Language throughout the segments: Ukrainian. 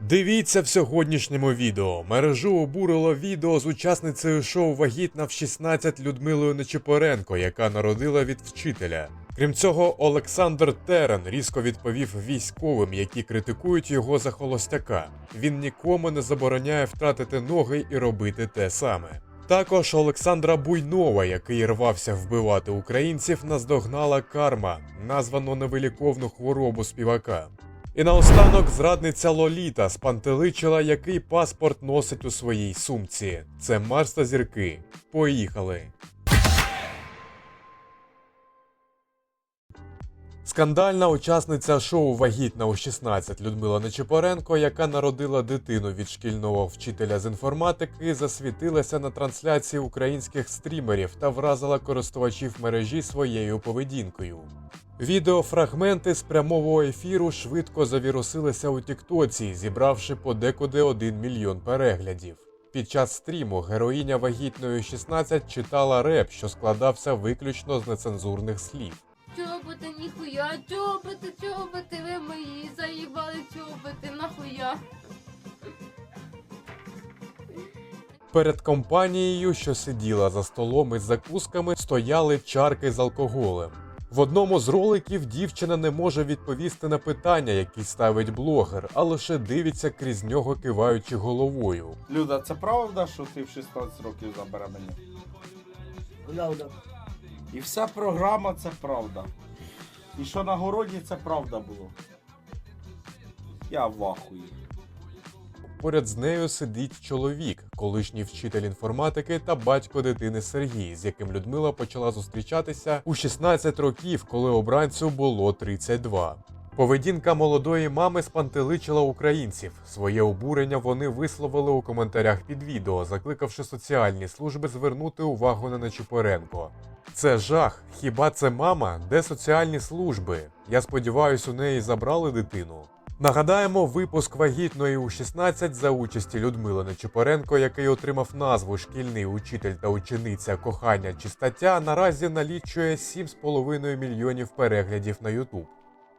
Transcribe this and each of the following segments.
Дивіться в сьогоднішньому відео. Мережу обурило відео з учасницею шоу Вагітна в 16 Людмилою Нечипоренко, яка народила від вчителя. Крім цього, Олександр Терен різко відповів військовим, які критикують його за холостяка. Він нікому не забороняє втратити ноги і робити те саме. Також Олександра Буйнова, який рвався вбивати українців, наздогнала карма, названо невиліковну хворобу співака. І наостанок зрадниця Лоліта спантеличила, який паспорт носить у своїй сумці. Це Марс та зірки. Поїхали. Скандальна учасниця шоу Вагітна у 16 Людмила Нечипоренко, яка народила дитину від шкільного вчителя з інформатики, засвітилася на трансляції українських стрімерів та вразила користувачів мережі своєю поведінкою. Відеофрагменти з прямого ефіру швидко завірусилися у Тіктоці, зібравши подекуди 1 мільйон переглядів. Під час стріму героїня вагітної 16 читала реп, що складався виключно з нецензурних слів. Чоботи, ніхуя, чоботи, чоботи, ви мої, заїбали чоботи, нахуя. Перед компанією, що сиділа за столом із закусками, стояли чарки з алкоголем. В одному з роликів дівчина не може відповісти на питання, які ставить блогер, а лише дивиться крізь нього, киваючи головою. Люда, це правда, що ти в 16 років забере мене? Правда. І вся програма це правда. І що на городі це правда було. Я в ахуї. Поряд з нею сидить чоловік, колишній вчитель інформатики та батько дитини Сергій, з яким Людмила почала зустрічатися у 16 років, коли обранцю було 32. Поведінка молодої мами спантеличила українців. Своє обурення вони висловили у коментарях під відео, закликавши соціальні служби звернути увагу на Нечипоренко. Це жах. Хіба це мама? Де соціальні служби? Я сподіваюся, у неї забрали дитину. Нагадаємо, випуск вагітної у 16 за участі Людмили Нечипоренко, який отримав назву Шкільний учитель та учениця кохання чи стаття, наразі налічує 7,5 мільйонів переглядів на YouTube.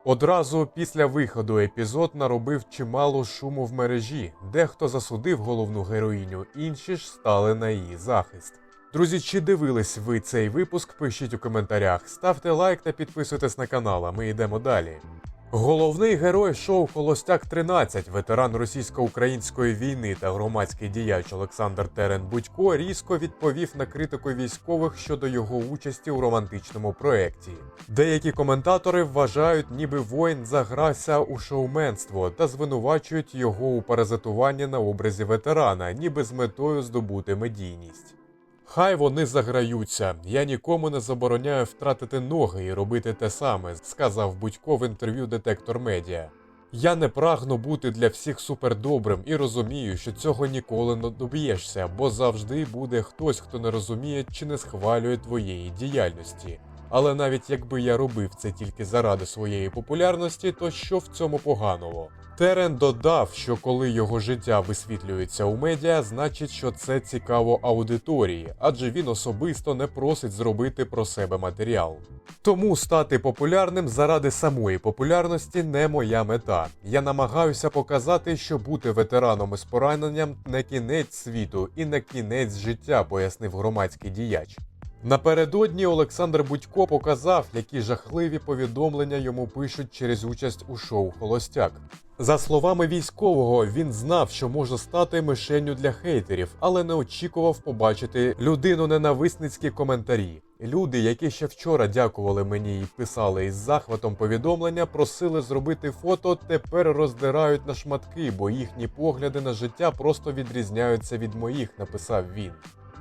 Одразу після виходу епізод наробив чимало шуму в мережі. Дехто засудив головну героїню, інші ж стали на її захист. Друзі, чи дивились ви цей випуск? Пишіть у коментарях, ставте лайк та підписуйтесь на канал, а ми йдемо далі. Головний герой шоу Холостяк 13, ветеран російсько-української війни та громадський діяч Олександр Терен Будько різко відповів на критику військових щодо його участі у романтичному проєкті. Деякі коментатори вважають, ніби воїн загрався у шоуменство та звинувачують його у паразитуванні на образі ветерана, ніби з метою здобути медійність. Хай вони заграються. Я нікому не забороняю втратити ноги і робити те саме, сказав Будько в інтерв'ю Детектор Медіа. Я не прагну бути для всіх супердобрим і розумію, що цього ніколи не доб'єшся, бо завжди буде хтось, хто не розуміє чи не схвалює твоєї діяльності. Але навіть якби я робив це тільки заради своєї популярності, то що в цьому поганого? Терен додав, що коли його життя висвітлюється у медіа, значить, що це цікаво аудиторії, адже він особисто не просить зробити про себе матеріал. Тому стати популярним заради самої популярності не моя мета. Я намагаюся показати, що бути ветераном із пораненням не кінець світу і не кінець життя, пояснив громадський діяч. Напередодні Олександр Будько показав, які жахливі повідомлення йому пишуть через участь у шоу Холостяк. За словами військового, він знав, що може стати мишенню для хейтерів, але не очікував побачити людину ненависницькі коментарі. Люди, які ще вчора дякували мені і писали із захватом повідомлення, просили зробити фото, тепер роздирають на шматки, бо їхні погляди на життя просто відрізняються від моїх, написав він.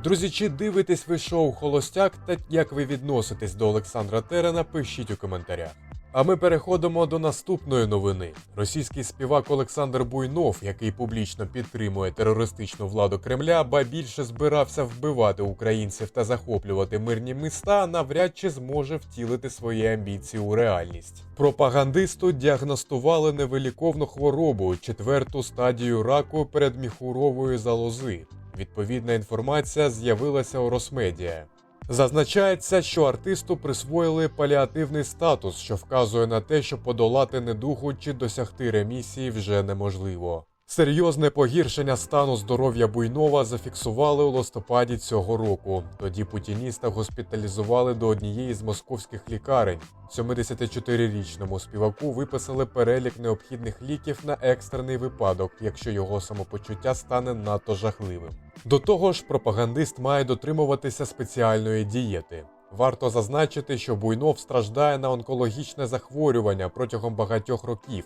Друзі, чи дивитесь ви шоу Холостяк та як ви відноситесь до Олександра Терена, пишіть у коментарях. А ми переходимо до наступної новини. Російський співак Олександр Буйнов, який публічно підтримує терористичну владу Кремля, ба більше збирався вбивати українців та захоплювати мирні міста, навряд чи зможе втілити свої амбіції у реальність. Пропагандисту діагностували невиліковну хворобу, четверту стадію раку передміхурової залози. Відповідна інформація з'явилася у Росмедіа. Зазначається, що артисту присвоїли паліативний статус, що вказує на те, що подолати недугу чи досягти ремісії вже неможливо. Серйозне погіршення стану здоров'я Буйнова зафіксували у листопаді цього року. Тоді путініста госпіталізували до однієї з московських лікарень. 74-річному співаку виписали перелік необхідних ліків на екстрений випадок, якщо його самопочуття стане надто жахливим. До того ж, пропагандист має дотримуватися спеціальної дієти. Варто зазначити, що Буйнов страждає на онкологічне захворювання протягом багатьох років.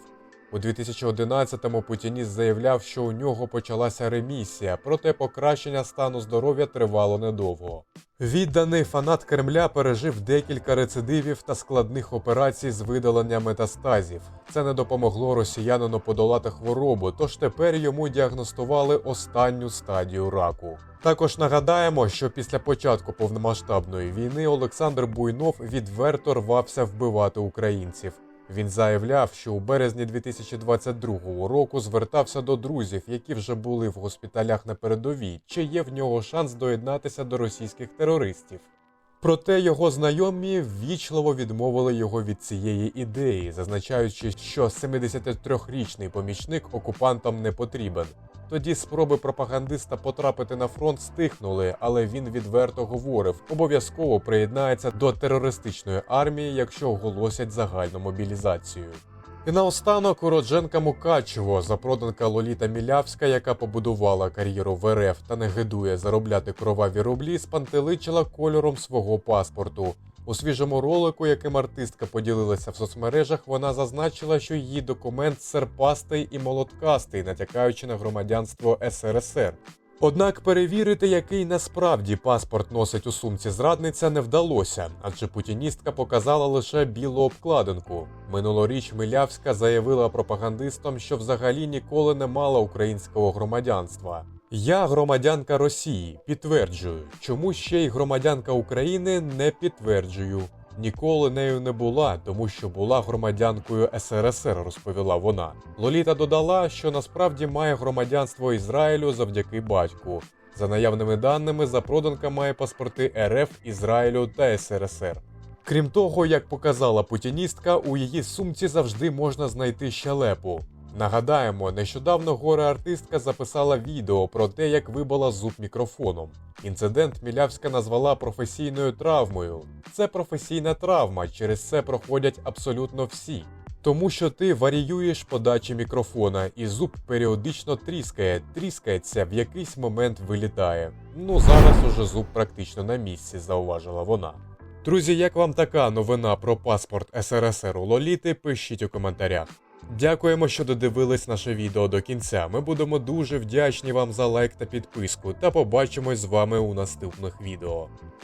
У 2011-му Путініст заявляв, що у нього почалася ремісія, проте покращення стану здоров'я тривало недовго. Відданий фанат Кремля пережив декілька рецидивів та складних операцій з видалення метастазів. Це не допомогло росіянину подолати хворобу, тож тепер йому діагностували останню стадію раку. Також нагадаємо, що після початку повномасштабної війни Олександр Буйнов відверто рвався вбивати українців. Він заявляв, що у березні 2022 року звертався до друзів, які вже були в госпіталях на передовій, чи є в нього шанс доєднатися до російських терористів. Проте його знайомі ввічливо відмовили його від цієї ідеї, зазначаючи, що 73-річний помічник окупантам не потрібен. Тоді спроби пропагандиста потрапити на фронт стихнули, але він відверто говорив, обов'язково приєднається до терористичної армії, якщо оголосять загальну мобілізацію. І наостанок уродженка Мукачево, запроданка Лоліта Мілявська, яка побудувала кар'єру в РФ та не гидує заробляти кроваві рублі, спантеличила кольором свого паспорту. У свіжому ролику, яким артистка поділилася в соцмережах, вона зазначила, що її документ серпастий і молоткастий, натякаючи на громадянство СРСР. Однак перевірити, який насправді паспорт носить у сумці зрадниця, не вдалося, адже путіністка показала лише білу обкладинку. Минулоріч Милявська заявила пропагандистам, що взагалі ніколи не мала українського громадянства. Я громадянка Росії, підтверджую. Чому ще й громадянка України не підтверджую. Ніколи нею не була, тому що була громадянкою СРСР, розповіла вона. Лоліта додала, що насправді має громадянство Ізраїлю завдяки батьку. За наявними даними, запроданка має паспорти РФ, Ізраїлю та СРСР. Крім того, як показала путіністка, у її сумці завжди можна знайти щелепу. Нагадаємо, нещодавно горе-артистка записала відео про те, як вибила зуб мікрофоном. Інцидент Мілявська назвала професійною травмою. Це професійна травма, через це проходять абсолютно всі. Тому що ти варіюєш подачі мікрофона, і зуб періодично тріскає, тріскається, в якийсь момент вилітає. Ну зараз уже зуб практично на місці, зауважила вона. Друзі, як вам така новина про паспорт СРСР у Лоліти? Пишіть у коментарях. Дякуємо, що додивились наше відео до кінця. Ми будемо дуже вдячні вам за лайк та підписку, та побачимось з вами у наступних відео.